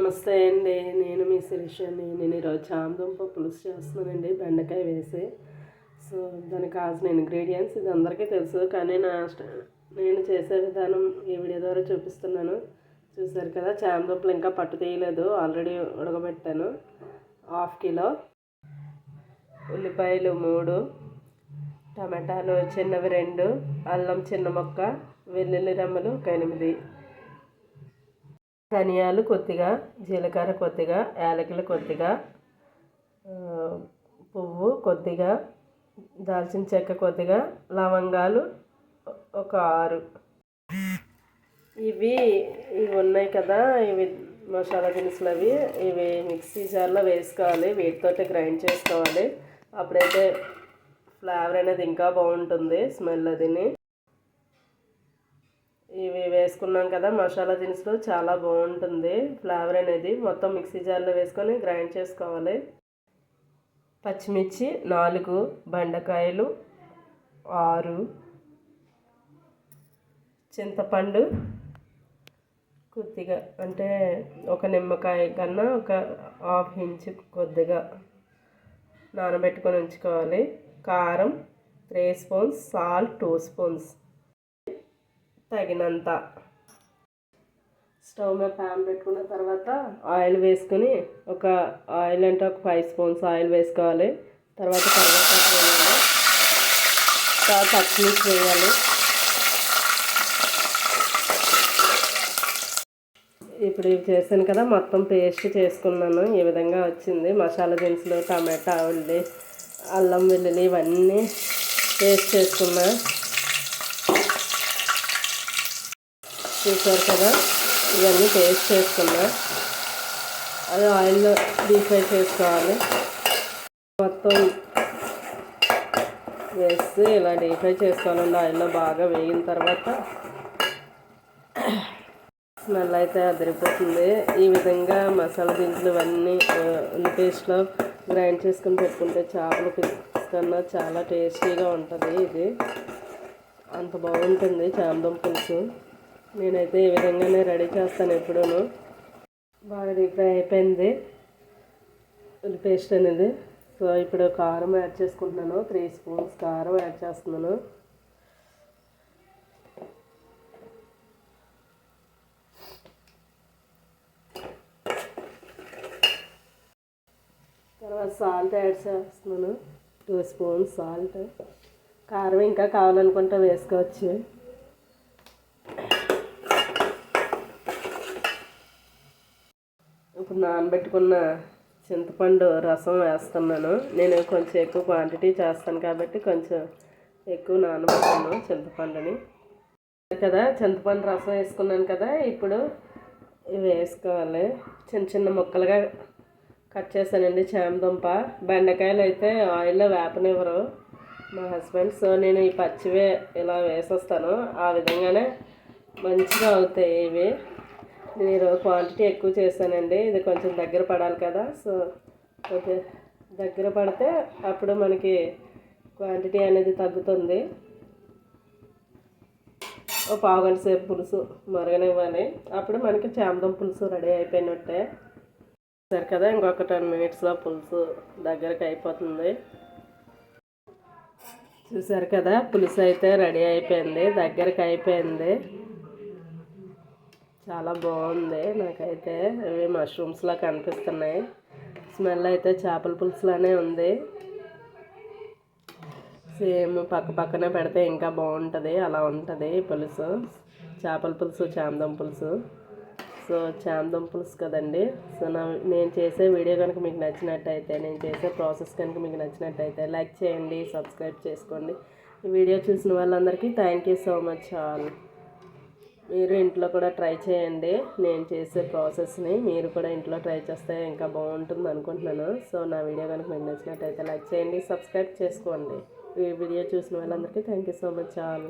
నమస్తే అండి. నేను మీ శిరీషని నేను ఈరోజు చామదుంప పులుసు చేస్తున్నానండి. బెండకాయ వేసి. సో దానికి కావాల్సిన ఇంగ్రీడియంట్స్ ఇది అందరికీ తెలుసు. కానీ నా నేను చేసే విధానం ఈ వీడియో ద్వారా చూపిస్తున్నాను. చూసారు కదా చామదుంపలు ఇంకా పట్టు తీయలేదు. ఆల్రెడీ ఉడకబెట్టాను. హాఫ్ కిలో ఉల్లిపాయలు మూడు. టమాటాలు చిన్నవి రెండు. అల్లం చిన్న మొక్క. వెల్లుల్లి రమ్మలు ఒక ఎనిమిది. ధనియాలు కొద్దిగా జీలకర్ర కొద్దిగా యాలకులు కొద్దిగా పువ్వు కొద్దిగా దాల్చిన చెక్క కొద్దిగా లవంగాలు ఒక ఆరు. ఇవి ఇవి ఉన్నాయి కదా ఇవి మసాలా దినుసులు అవి ఇవి మిక్సీ జార్లో వేసుకోవాలి వీటితో గ్రైండ్ చేసుకోవాలి. అప్పుడైతే ఫ్లేవర్ అనేది ఇంకా బాగుంటుంది స్మెల్ అదిని వేసుకున్నాం కదా మసాలా దినుసులు చాలా బాగుంటుంది. ఫ్లేవర్ అనేది మొత్తం మిక్సీ జార్లో వేసుకొని గ్రైండ్ చేసుకోవాలి. పచ్చిమిర్చి నాలుగు బెండకాయలు ఆరు చింతపండు కొద్దిగా అంటే ఒక నిమ్మకాయ కన్నా ఒక హాఫ్ ఇంచ్ కొద్దిగా నానబెట్టుకొని ఉంచుకోవాలి. కారం three spoons salt two spoons. తగినంత. స్టవ్ మీద ప్యాన్ పెట్టుకున్న తర్వాత ఆయిల్ వేసుకొని ఒక ఆయిల్ అంటే ఒక ఫైవ్ స్పూన్స్ ఆయిల్ వేసుకోవాలి. తర్వాత కరివేపాకు వేయాలి. తర్వాత పచ్చిమిర్చి వేయాలి. ఇప్పుడు ఇవి చేశాను కదా మొత్తం పేస్ట్ చేసుకున్నాను. ఈ విధంగా వచ్చింది. మసాలా దినుసులు టమాటా ఉల్లి అల్లం వెల్లుల్లి ఇవన్నీ పేస్ట్ చేసుకున్నా. చూసారు కదా ఇవన్నీ పేస్ట్ చేసుకున్నా. అది ఆయిల్లో డీప్ ఫ్రై చేసుకోవాలి. మొత్తం వేసి ఇలా డీప్ ఫ్రై చేసుకోవాలండి. ఆయిల్లో బాగా వేగిన తర్వాత స్మెల్ అయితే అదిరిపోతుంది. ఈ విధంగా మసాలా దించులు ఇవన్నీ ఉల్లి పేస్ట్లో గ్రైండ్ చేసుకుని పెట్టుకుంటే చేపల కన్నా చాలా టేస్టీగా ఉంటుంది ఇది. అంత బాగుంటుంది చామదుంప పులుసు. నేనైతే ఈ విధంగానే రెడీ చేస్తాను ఎప్పుడూ బాగా డీప్ ఫ్రై అయిపోయింది. ఉల్లి పేస్ట్ అనేది. సో ఇప్పుడు కారం యాడ్ చేసుకుంటున్నాను. త్రీ స్పూన్స్ కారం యాడ్ చేస్తున్నాను. తర్వాత సాల్ట్ యాడ్ చేస్తున్నాను. Two spoons salt. కారం ఇంకా కావాలనుకుంటే వేసుకోవచ్చు. ఇప్పుడు నానబెట్టుకున్న చింతపండు రసం వేస్తున్నాను. నేను కొంచెం ఎక్కువ క్వాంటిటీ చేస్తాను కాబట్టి కొంచెం ఎక్కువ నానబెట్టాను చింతపండుని. కదా చింతపండు రసం వేసుకున్నాను కదా ఇప్పుడు ఇవి వేసుకోవాలి. చిన్న చిన్న ముక్కలుగా కట్ చేశానండి చామదుంప. బెండకాయలు అయితే ఆయిల్లో వేపనివ్వరు మా హస్బెండ్. సో నేను ఈ పచ్చివే ఇలా వేసేస్తాను. ఆ విధంగానే మంచిగా అవుతాయి ఇవి. నేను క్వాంటిటీ ఎక్కువ చేశానండి. ఇది కొంచెం దగ్గర పడాలి కదా. సో కొంచెం దగ్గర పడితే అప్పుడు మనకి క్వాంటిటీ అనేది తగ్గుతుంది. ఓ పావు గంట సేపు పులుసు మరగనివ్వాలి. అప్పుడు మనకి చామదం పులుసు రెడీ అయిపోయినట్టే. సరే కదా ఇంకొక టెన్ మినిట్స్లో పులుసు దగ్గరకు అయిపోతుంది. చూసారు కదా పులుసు అయితే రెడీ అయిపోయింది దగ్గరకు అయిపోయింది. చాలా బాగుంది. నాకైతే ఇవి మష్రూమ్స్లా కనిపిస్తున్నాయి. స్మెల్ అయితే చేపల పులుసులానే ఉంది. సేమ్ పక్క పక్కనే పెడితే ఇంకా బాగుంటుంది అలా ఉంటుంది పులుసు. చేపల పులుసు చామదం పులుసు. సో చామదం పులుసు కదండి. సో నా నేను చేసే వీడియో కనుక మీకు నచ్చినట్టయితే నేను చేసే ప్రాసెస్ కనుక మీకు నచ్చినట్టయితే లైక్ చేయండి సబ్స్క్రైబ్ చేసుకోండి. ఈ వీడియో చూసిన వాళ్ళందరికీ thank you so much all. మీరు ఇంట్లో కూడా ట్రై చేయండి. నేను చేసే ప్రాసెస్ని మీరు కూడా ఇంట్లో ట్రై చేస్తే ఇంకా బాగుంటుంది అనుకుంటున్నాను. సో నా వీడియో కనుక మీకు నచ్చినట్టయితే లైక్ చేయండి సబ్స్క్రైబ్ చేసుకోండి. ఈ వీడియో చూసిన వాళ్ళందరికీ thank you so much all.